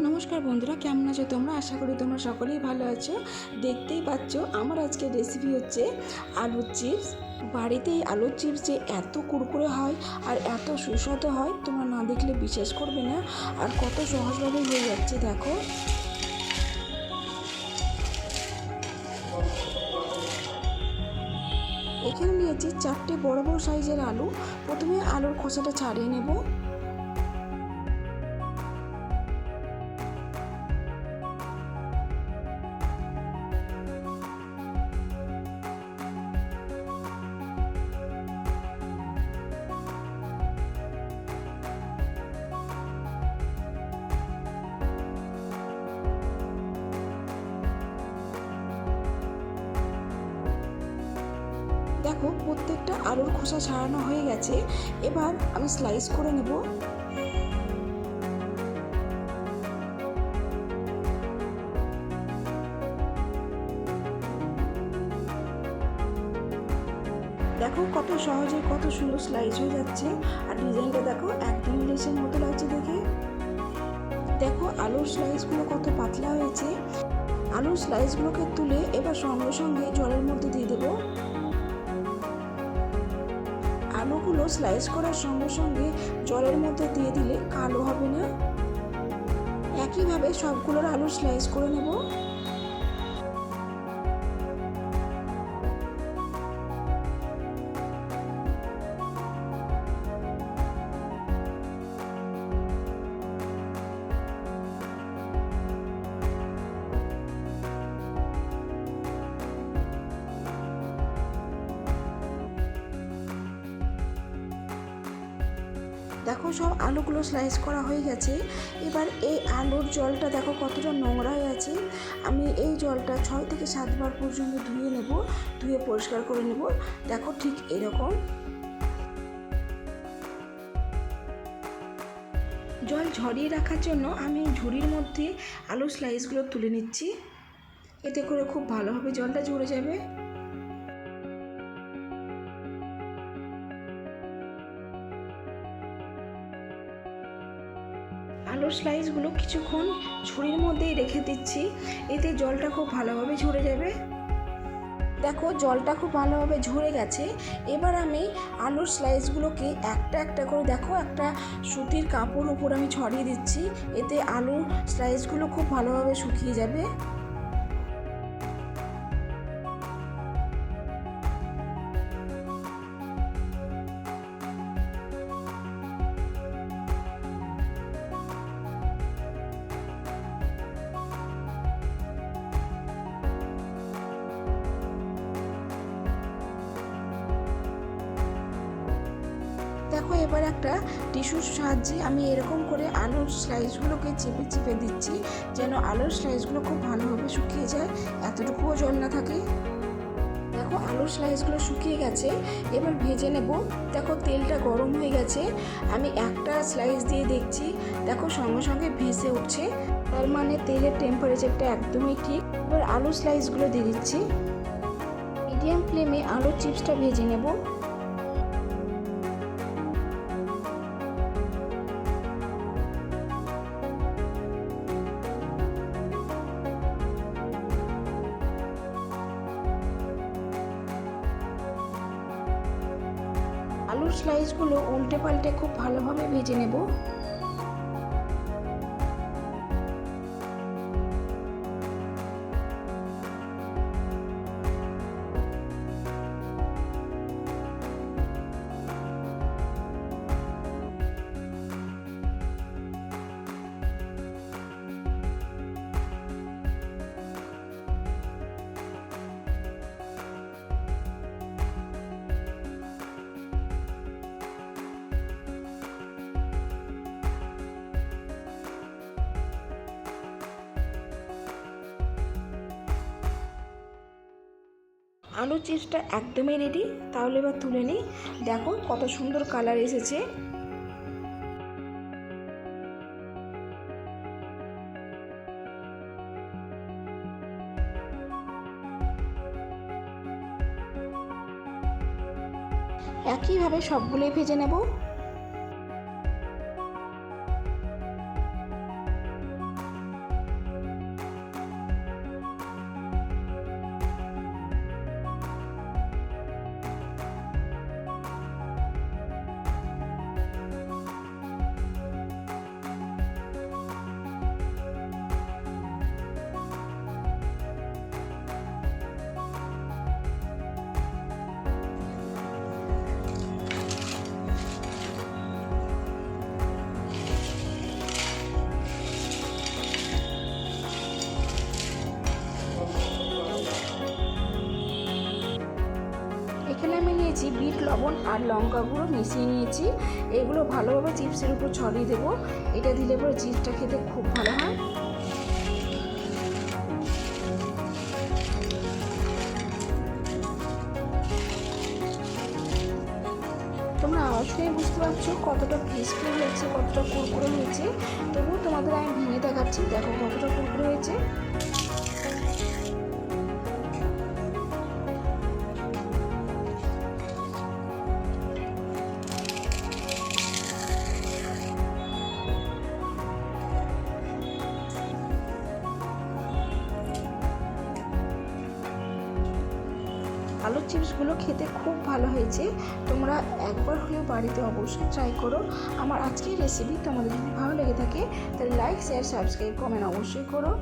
নমস্কার বন্ধুরা, কেমন আছো তোমরা? আশা করি তোমরা সকলেই ভালো আছো। দেখতেই পাচ্ছ, আমার আজকে রেসিপি হচ্ছে আলুর চিপস বাড়িতেই আলুর চিপস যে এত কুরকুরে হয় আর এত সুস্বাদু হয়, তোমরা না দেখলে বিশ্বাস করবে না। আর কত সহজভাবে হয়ে যাচ্ছে, দেখো। এখানে নিয়েছি চারটে বড় বড় সাইজের আলু। প্রথমে আলুর খোসাটা ছাড়িয়ে নেব। দেখো, প্রত্যেকটা আলুর খোসা ছাড়ানো হয়ে গেছে। এবার আমি স্লাইস করে নেব। দেখো কত সহজে, কত সুন্দর স্লাইস হয়ে যাচ্ছে। আর ডিজাইনটা দেখো একদম লেসের মতো লাগছে দেখে। দেখো আলুর স্লাইসগুলো কত পাতলা হয়েছে। আলুর স্লাইসগুলোকে তুলে এবার সঙ্গে সঙ্গে জলের মধ্যে দিয়ে দেবো। আলুগুলো স্লাইস করার সঙ্গে সঙ্গে জলের মধ্যে দিয়ে দিলে কালো হবে না। একইভাবে সবগুলোর আলু স্লাইস করে নেব। দেখো সব আলুগুলো স্লাইস করা হয়ে গেছে। এবার এই আলুর জলটা দেখো কতটা নোংরা হয়ে আছে। আমি এই জলটা ছয় থেকে সাতবার পর্যন্ত ধুয়ে নেব, ধুয়ে পরিষ্কার করে নেব। দেখো ঠিক এরকম। জল ঝরিয়ে রাখার জন্য আমি ঝুড়ির মধ্যে আলু স্লাইসগুলো তুলে নিচ্ছি। এতে করে খুব ভালোভাবে জলটা ঝরে যাবে। স্লাইসগুলো কিছুক্ষণ ঝুড়ির মধ্যেই রেখে দিচ্ছি। এতে জলটা খুব ভালোভাবে ঝরে যাবে। দেখো, জলটা খুব ভালোভাবে ঝরে গেছে। এবার আমি আলুর স্লাইসগুলোকে একটা একটা করে, দেখো, একটা সুতির কাপড় উপর আমি ছড়িয়ে দিচ্ছি। এতে আলুর স্লাইসগুলো খুব ভালোভাবে শুকিয়ে যাবে। দেখো এবার একটা টিস্যুর সাহায্যে আমি এরকম করে আলুর স্লাইসগুলোকে চেপে চেপে দিচ্ছি যেন আলুর স্লাইসগুলো খুব ভালোভাবে শুকিয়ে যায়। এতটুকুও জল না থাকে। দেখো আলুর স্লাইসগুলো শুকিয়ে গেছে। এবার ভেজে নেব। দেখো তেলটা গরম হয়ে গেছে। আমি একটা স্লাইস দিয়ে দেখছি। দেখো সঙ্গে সঙ্গে ভেসে উঠছে। তার মানে তেলের টেম্পারেচারটা একদমই ঠিক। এবার আলুর স্লাইসগুলো দিয়ে দিচ্ছি। মিডিয়াম ফ্লেমে আলুর চিপসটা ভেজে নেব। স্লাইসগুলো উল্টে পাল্টে খুব ভালোভাবে ভেজে নেব। আলু চিপসটা একদমই রেডি তাহলে এবার তুলে নিই। দেখো কত সুন্দর কালার এসেছে। একইভাবে সবগুলোই ভেজে নেব। লবণ আর লঙ্কা গুঁড়ো মিশিয়ে নিয়েছি। এগুলো ভালোভাবে চিপসের উপর ছড়িয়ে দেবো। এটা দিলে পরে চিপসটা খেতে খুব ভালো হয়। তোমরা আওয়াজ শুনে বুঝতে পারছ কতটা ক্রিস্পি হয়েছে, কতটা কুরকুরে হয়েছে। তবুও তোমাদের আমি ভেঙে দেখাচ্ছি। দেখো কতটা কুরকুরে হয়েছে। আলুর চিপসগুলো খেতে খুব ভালো হয়েছে। তোমরা একবার হলেও বাড়িতে অবশ্যই ট্রাই করো। আমার আজকের রেসিপি তোমাদের যদি ভালো লেগে থাকে, তাহলে লাইক শেয়ার সাবস্ক্রাইব কমেন্ট অবশ্যই করো।